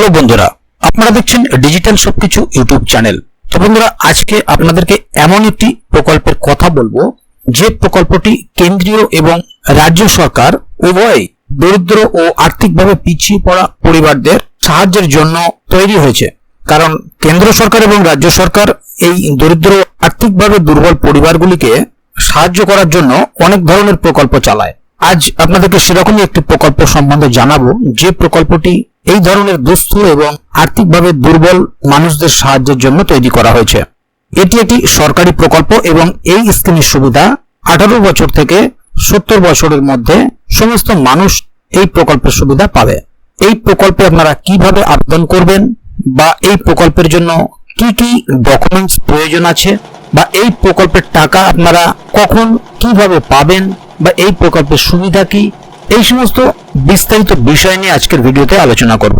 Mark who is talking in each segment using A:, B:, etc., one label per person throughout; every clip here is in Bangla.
A: হ্যালো বন্ধুরা, আপনারা দেখছেন ডিজিটাল সবকিছু ইউটিউব চ্যানেল। তো বন্ধুরা, আজকে আপনাদেরকে এমন একটি প্রকল্পের কথা বলব, যে প্রকল্পটি কেন্দ্রীয় এবং রাজ্য সরকার উভয় দরিদ্র ও আর্থিকভাবে পিছিয়ে পড়া পরিবারদের সাহায্যের জন্য তৈরি হয়েছে। কারণ কেন্দ্র সরকার এবং রাজ্য সরকার এই দরিদ্র আর্থিকভাবে দুর্বল পরিবারগুলিকে সাহায্য করার জন্য অনেক ধরনের প্রকল্প চালায়। আজ আপনাদেরকে সেরকমই একটি প্রকল্প সম্বন্ধে জানাব, যে প্রকল্পটি এই ধরনের দুস্থ এবং আর্থিকভাবে দুর্বল মানুষদের সাহায্যের জন্য তৈরি করা হয়েছে। এটি একটি সরকারি প্রকল্প এবং এই স্কিমের সুবিধা আঠারো বছর থেকে সত্তর বছরের মধ্যে সমস্ত মানুষ এই প্রকল্পের সুবিধা পাবে। এই প্রকল্পে আপনারা কীভাবে আবেদন করবেন বা এই প্রকল্পের জন্য কি কি ডকুমেন্টস প্রয়োজন আছে বা এই প্রকল্পের টাকা আপনারা কখন কীভাবে পাবেন বা এই প্রকল্পের সুবিধা কি এই সমস্ত বিস্তারিত বিষয় নিয়ে আজকের ভিডিওতে আলোচনা করব।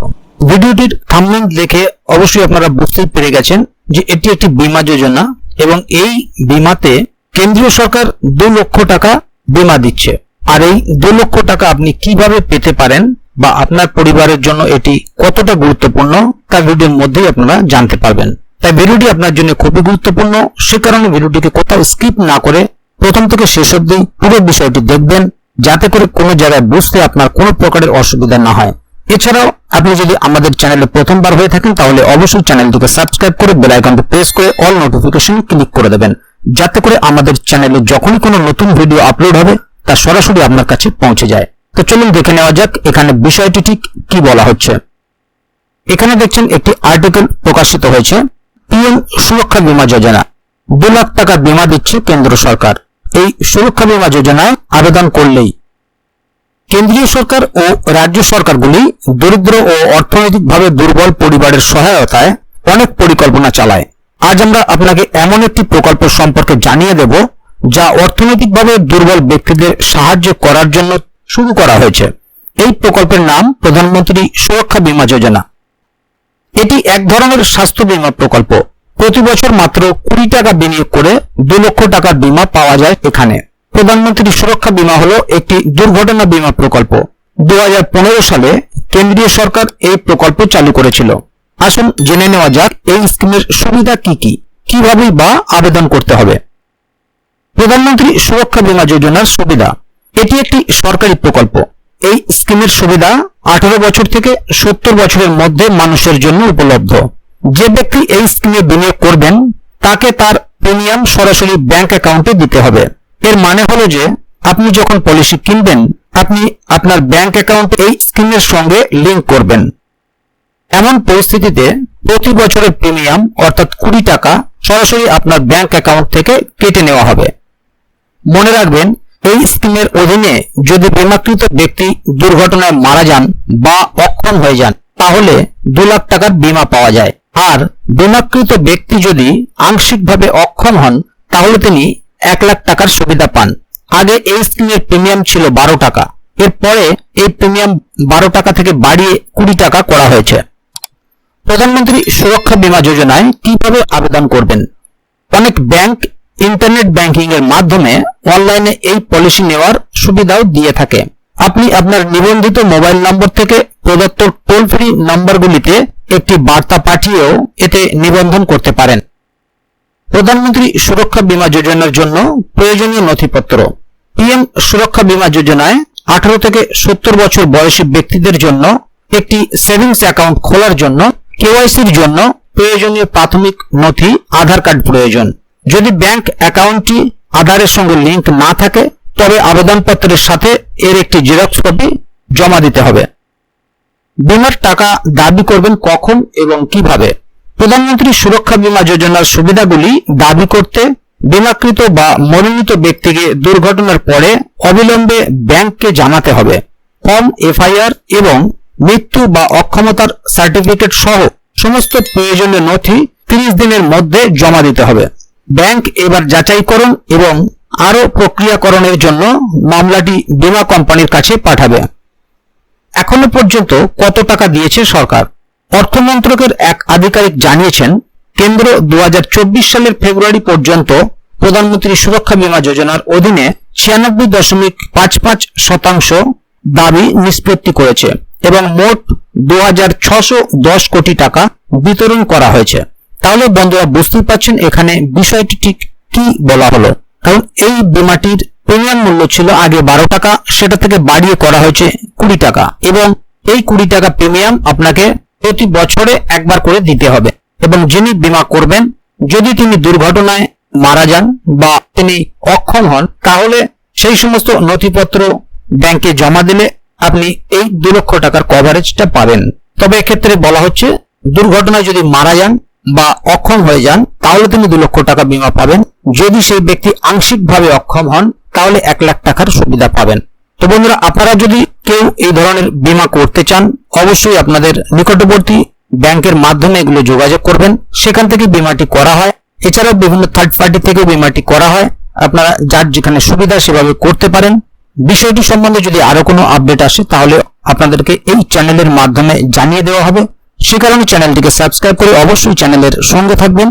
A: ভিডিওটির থাম্বনেল দেখে অবশ্যই আপনারা বুঝতেই পেরে গেছেন যে এটি একটি বীমা যোজনা এবং এই বীমাতে কেন্দ্রীয় সরকার দু লক্ষ টাকা বীমা দিচ্ছে। আর এই দু লক্ষ টাকা আপনি কীভাবে পেতে পারেন বা আপনার পরিবারের জন্য এটি কতটা গুরুত্বপূর্ণ, তা ভিডিওর মধ্যেই আপনারা জানতে পারবেন। তাই ভিডিওটি আপনার জন্য খুবই গুরুত্বপূর্ণ। সে কারণে ভিডিওটিকে কোথাও স্কিপ না করে প্রথম থেকে শেষ অবধি পুরো বিষয়টি দেখবেন। যাতে করে কোনো জায়গায় বুঝতে আপনার কোনো প্রকারের অসুবিধা না হয়। এছাড়াও আপনি যদি আমাদের চ্যানেলে প্রথমবার হয়ে থাকেন, তাহলে অবশ্যই চ্যানেলটিকে সাবস্ক্রাইব করে বেল আইকনটি প্রেস করে অল নোটিফিকেশন ক্লিক করে দেবেন। যাতে করে আমাদের চ্যানেলে যখনই কোনো নতুন ভিডিও আপলোড হবে, তা সরাসরি আপনার কাছে পৌঁছে যায়। তো চলুন দেখে নেওয়া যাক এখানে বিষয়টি ঠিক কি বলা হচ্ছে। এখানে দেখছেন, একটি আর্টিকেল প্রকাশিত হয়েছে, পিএম সুরক্ষা বীমা যোজনা। দু লাখ টাকা বীমা দিচ্ছে কেন্দ্র সরকার। এই সুরক্ষা বীমা যোজনায় আবেদন করলেই কেন্দ্রীয় সরকার ও রাজ্য সরকারগুলি দরিদ্র ও অর্থনৈতিকভাবে দুর্বল পরিবারের সহায়তায় অনেক পরিকল্পনা চালায়। আজ আমরা আপনাকে এমন একটি প্রকল্প সম্পর্কে জানিয়ে দেব, যা অর্থনৈতিকভাবে দুর্বল ব্যক্তিদের সাহায্য করার জন্য শুরু করা হয়েছে। এই প্রকল্পের নাম প্রধানমন্ত্রী সুরক্ষা বীমা যোজনা। এটি এক ধরনের স্বাস্থ্য বীমা প্রকল্প। প্রতি বছর মাত্র কুড়ি টাকা বিনিয়োগ করে দু লক্ষ টাকার বীমা পাওয়া যায় এখানে। প্রধানমন্ত্রী সুরক্ষা বীমা হলো একটি দুর্ঘটনা বীমা প্রকল্প। দু হাজার পনেরো সালে কেন্দ্রীয় সরকার এই প্রকল্প চালু করেছিল। আসুন জেনে নেওয়া যাক এই স্কিমের সুবিধা কি কি কীভাবে বা আবেদন করতে হবে। প্রধানমন্ত্রী সুরক্ষা বীমা যোজনার সুবিধা। এটি একটি সরকারি প্রকল্প। এই স্কিমের সুবিধা আঠারো বছর থেকে সত্তর বছরের মধ্যে মানুষের জন্য উপলব্ধ। যে ব্যক্তি এই স্কিমে বিনিয়োগ করবেন, তাকে তার প্রিমিয়াম সরাসরি ব্যাংক অ্যাকাউন্টে দিতে হবে। এর মানে হলো যে, আপনি যখন পলিসি কিনবেন, আপনি আপনার ব্যাংক অ্যাকাউন্ট এই স্কিমের সঙ্গে লিংক করবেন। এমন পরিস্থিতিতে প্রতি বছরের প্রিমিয়াম অর্থাৎ কুড়ি টাকা, সরাসরি আপনার ব্যাংক অ্যাকাউন্ট থেকে কেটে নেওয়া হবে। মনে রাখবেন, এই স্কিমের অধীনে যদি বিমাকৃত ব্যক্তি দুর্ঘটনায় মারা যান বা অক্ষম হয়ে যান, তাহলে দু লাখ টাকার বীমা পাওয়া যায়। আর বিমাকৃত ব্যক্তি যদি আংশিকভাবে অক্ষম হন, তাহলে তিনি এক লাখ টাকার সুবিধা পান। আগে এই স্কিমের প্রিমিয়াম ছিল বারো টাকা। এরপরে এই প্রিমিয়াম বারো টাকা থেকে বাড়িয়ে কুড়ি টাকা করা হয়েছে। প্রধানমন্ত্রী সুরক্ষা বীমা যোজনায় কীভাবে আবেদন করবেন? অনেক ব্যাংক ইন্টারনেট ব্যাংকিং এর মাধ্যমে অনলাইনে এই পলিসি নেওয়ার সুবিধাও দিয়ে থাকে। আপনি আপনার নিবন্ধিত মোবাইল নম্বর থেকে প্রদত্ত টোল ফ্রি নম্বরগুলিতে একটি বার্তা পাঠিয়েও এতে নিবন্ধন করতে পারেন। প্রধানমন্ত্রী সুরক্ষা বীমা যোজনার জন্য প্রয়োজনীয় নথিপত্র। পিএম সুরক্ষা বীমা যোজনায় আঠারো থেকে সত্তর বছর বয়সী ব্যক্তিদের জন্য একটি সেভিংস অ্যাকাউন্ট খোলার জন্য কেওয়াইসির জন্য প্রয়োজনীয় প্রাথমিক নথি, আধার কার্ড প্রয়োজন। যদি ব্যাংক অ্যাকাউন্টটি আধারের সঙ্গে লিংক না থাকে, তবে আবেদনপত্রের সাথে এর একটি জেরক্স কপি জমা দিতে হবে। বীমার টাকা দাবি করবেন কখন এবং কীভাবে? প্রধানমন্ত্রী সুরক্ষা বীমা যোজনার সুবিধাগুলি দাবি করতে বীমাকৃত বা মনোনীত ব্যক্তিকে দুর্ঘটনার পরে অবিলম্বে ব্যাংককে জানাতে হবে। ফর্ম, এফআইআর এবং মৃত্যু বা অক্ষমতার সার্টিফিকেট সহ সমস্ত প্রয়োজনীয় নথি 30 দিনের মধ্যে জমা দিতে হবে। ব্যাংক এবার যাচাইকরণ এবং আরও প্রক্রিয়াকরণের জন্য মামলাটি বীমা কোম্পানির কাছে পাঠাবে। এখনও পর্যন্ত কত টাকা দিয়েছে সরকার? অর্থমন্ত্রকের এক আধিকারিক জানিয়েছেন, কেন্দ্র দু হাজার চব্বিশ সালের ফেব্রুয়ারি পর্যন্ত প্রধানমন্ত্রী সুরক্ষা বীমা যোজনার অধীনে ছিয়ানব্বই দশমিক পাঁচ পাঁচ শতাংশ দাবি নিষ্পত্তি করেছে এবং মোট দু দশ কোটি টাকা বিতরণ করা হয়েছে। তাহলে বন্ধুরা বুঝতেই পারছেন এখানে বিষয়টি ঠিক কি বলা হলো। কারণ এই বিমাটির প্রিমিয়াম মূল্য ছিল আগে বারো টাকা, সেটা থেকে বাড়িয়ে করা হয়েছে কুড়ি টাকা। এবং এই কুড়ি টাকা প্রিমিয়াম আপনাকে প্রতি বছরে একবার করে দিতে হবে। এবং যিনি বীমা করবেন, যদি তিনি দুর্ঘটনায় মারা যান বা তিনি অক্ষম হন, তাহলে সেই সমস্ত নথিপত্র ব্যাংকে জমা দিলে আপনি এই দু লক্ষ টাকার কভারেজটা পাবেন। তবে এক্ষেত্রে বলা হচ্ছে, দুর্ঘটনায় যদি মারা যান বা অক্ষম হয়ে যান, তাহলে তিনি দু লক্ষ টাকা বীমা পাবেন। যদি সেই ব্যক্তি আংশিকভাবে অক্ষম হন তাহলে এক লাখ টাকার সুবিধা পাবেন। তো বন্ধুরা, আপনারা যদি কেউ এই ধরনের বীমা করতে চান, অবশ্যই আপনাদের নিকটবর্তী ব্যাংকের মাধ্যমে এগুলো যোগাযোগ করবেন। সেখান থেকে বীমাটি করা হয়। এছাড়াও বিভিন্ন থার্ড পার্টি থেকেও বীমাটি করা হয়। আপনারা যার যেখানে সুবিধা সেভাবে করতে পারেন। বিষয়টি সম্বন্ধে যদি আরও কোনো আপডেট আসে, তাহলে আপনাদেরকে এই চ্যানেলের মাধ্যমে জানিয়ে দেওয়া হবে। সে কারণে চ্যানেলটিকে সাবস্ক্রাইব করে অবশ্যই চ্যানেলের সঙ্গে থাকবেন।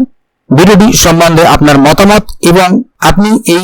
A: ভিডিওটি সম্বন্ধে আপনার মতামত এবং আপনি এই